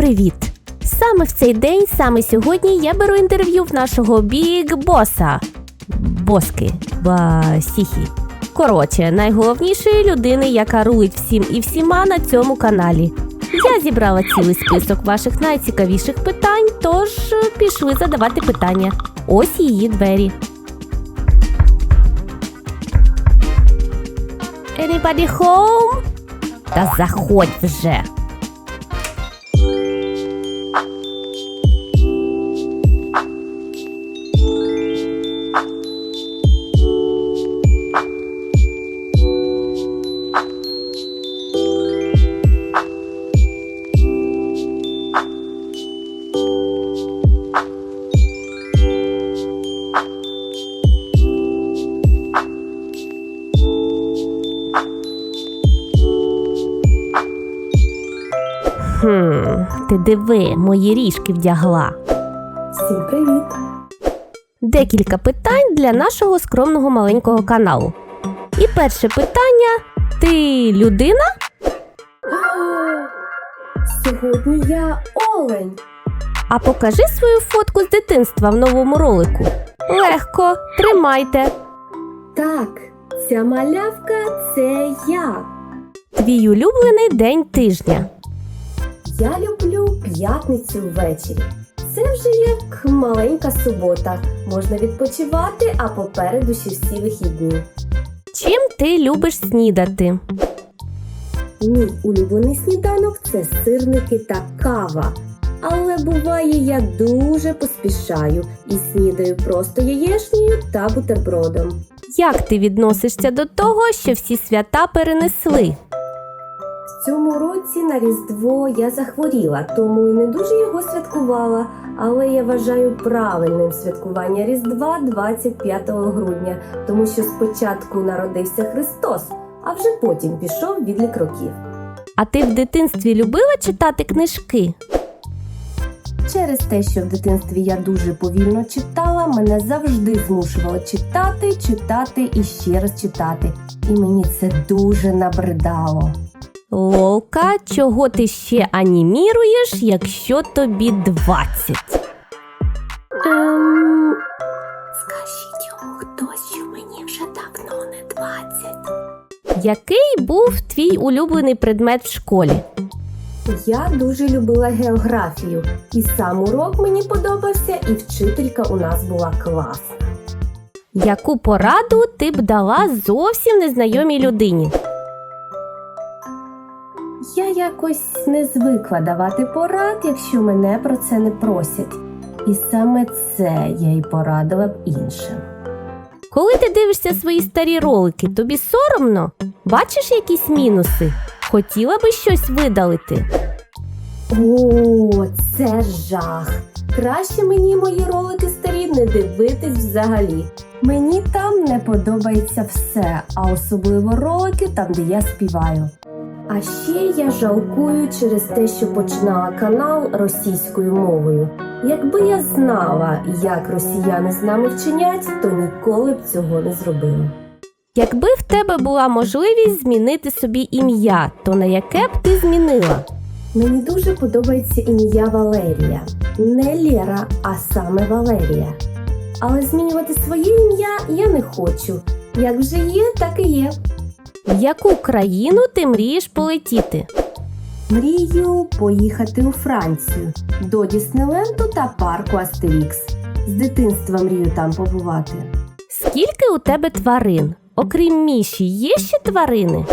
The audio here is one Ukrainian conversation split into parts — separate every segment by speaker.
Speaker 1: привіт! Саме в цей день, саме сьогодні я беру інтерв'ю в нашого біг боса Боски Басіхі. Коротше, найголовнішої людини, яка рулить всім і всіма на цьому каналі. Я зібрала цілий список ваших найцікавіших питань, тож е, пішли задавати питання. Ось її двері. Anybody home? Та заходь вже. Хм, ти диви, мої ріжки вдягла.
Speaker 2: Всім привіт!
Speaker 1: Декілька питань для нашого скромного маленького каналу. І перше питання: ти людина?
Speaker 2: Сьогодні я Олень.
Speaker 1: А покажи свою фотку з дитинства в новому ролику. Легко, тримайте.
Speaker 2: Так, ця малявка це я.
Speaker 1: Твій улюблений день тижня.
Speaker 2: Я люблю п'ятницю ввечері. Це вже як маленька субота. Можна відпочивати, а попереду ще всі вихідні.
Speaker 1: Чим ти любиш снідати?
Speaker 2: Мій улюблений сніданок це сирники та кава. Але буває, я дуже поспішаю і снідаю просто яєшнею та бутербродом.
Speaker 1: Як ти відносишся до того, що всі свята перенесли?
Speaker 2: В цьому році на Різдво я захворіла, тому і не дуже його святкувала. Але я вважаю правильним святкування Різдва 25 грудня, тому що спочатку народився Христос, а вже потім пішов відлік років.
Speaker 1: А ти в дитинстві любила читати книжки?
Speaker 2: Через те, що в дитинстві я дуже повільно читала, мене завжди змушувало читати, читати і ще раз читати. І мені це дуже набридало.
Speaker 1: Лолка, чого ти ще аніміруєш, якщо тобі 20?
Speaker 2: Ем... Скажіть йому хтось, що мені вже давно не 20.
Speaker 1: Який був твій улюблений предмет в школі?
Speaker 2: Я дуже любила географію, і сам урок мені подобався, і вчителька у нас була класна.
Speaker 1: Яку пораду ти б дала зовсім незнайомій людині?
Speaker 2: Я якось не звикла давати порад, якщо мене про це не просять. І саме це я й порадила б іншим.
Speaker 1: Коли ти дивишся свої старі ролики, тобі соромно? Бачиш якісь мінуси? Хотіла би щось видалити?
Speaker 2: О, це жах! Краще мені мої ролики старі не дивитись взагалі. Мені там не подобається все, а особливо ролики там, де я співаю. А ще я жалкую через те, що починала канал російською мовою. Якби я знала, як росіяни з нами вчинять, то ніколи б цього не зробила.
Speaker 1: Якби в тебе була можливість змінити собі ім'я, то на яке б ти змінила?
Speaker 2: Мені дуже подобається ім'я Валерія. Не Лєра, а саме Валерія. Але змінювати своє ім'я я не хочу. Як вже є, так і є.
Speaker 1: В яку країну ти мрієш полетіти?
Speaker 2: Мрію поїхати у Францію до Діснейленду та парку Астерікс. З дитинства мрію там побувати.
Speaker 1: Скільки у тебе тварин? Окрім міші, є ще тварини?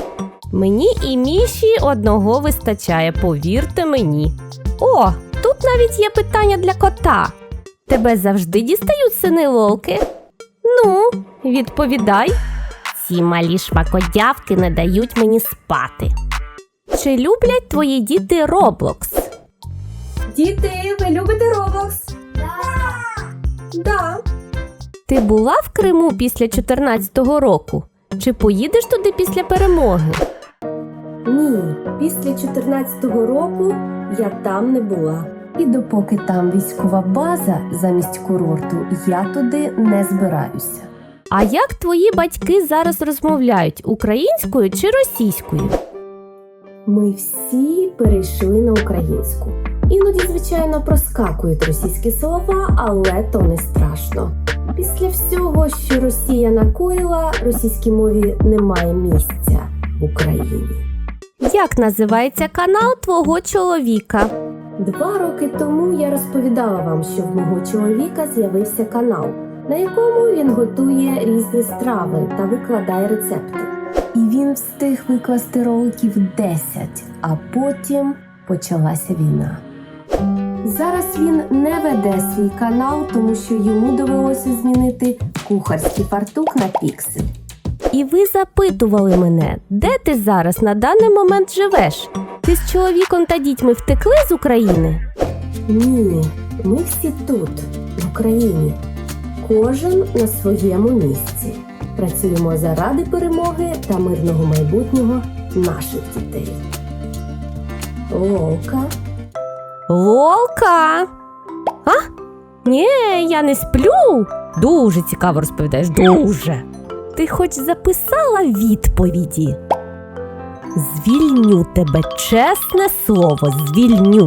Speaker 1: Мені і міші одного вистачає, повірте мені. О, тут навіть є питання для кота. Тебе завжди дістають сини лолки? Ну, відповідай. Ці малі шмакодявки не дають мені спати. Чи люблять твої діти Роблокс?
Speaker 2: Діти, ви любите Роблокс? Да. Да.
Speaker 1: Ти була в Криму після 14-го року? Чи поїдеш туди після перемоги?
Speaker 2: Ні, після 14-го року я там не була. І допоки там військова база замість курорту, я туди не збираюся.
Speaker 1: А як твої батьки зараз розмовляють українською чи російською?
Speaker 2: Ми всі перейшли на українську. Іноді, звичайно, проскакують російські слова, але то не страшно. Після всього, що Росія накоїла, російській мові немає місця в Україні.
Speaker 1: Як називається канал твого чоловіка?
Speaker 2: Два роки тому я розповідала вам, що в мого чоловіка з'явився канал, на якому він готує різні страви та викладає рецепти. І він встиг викласти роликів 10, а потім почалася війна. Зараз він не веде свій канал, тому що йому довелося змінити кухарський фартук на піксель.
Speaker 1: І ви запитували мене, де ти зараз на даний момент живеш? Ти з чоловіком та дітьми втекли з України?
Speaker 2: Ні, ми всі тут, в Україні. Кожен на своєму місці. Працюємо заради перемоги та мирного майбутнього наших дітей. Лолка,
Speaker 1: Лолка. А? Ні, я не сплю. Дуже цікаво розповідаєш, дуже. Ти хоч записала відповіді? Звільню тебе, чесне слово, звільню.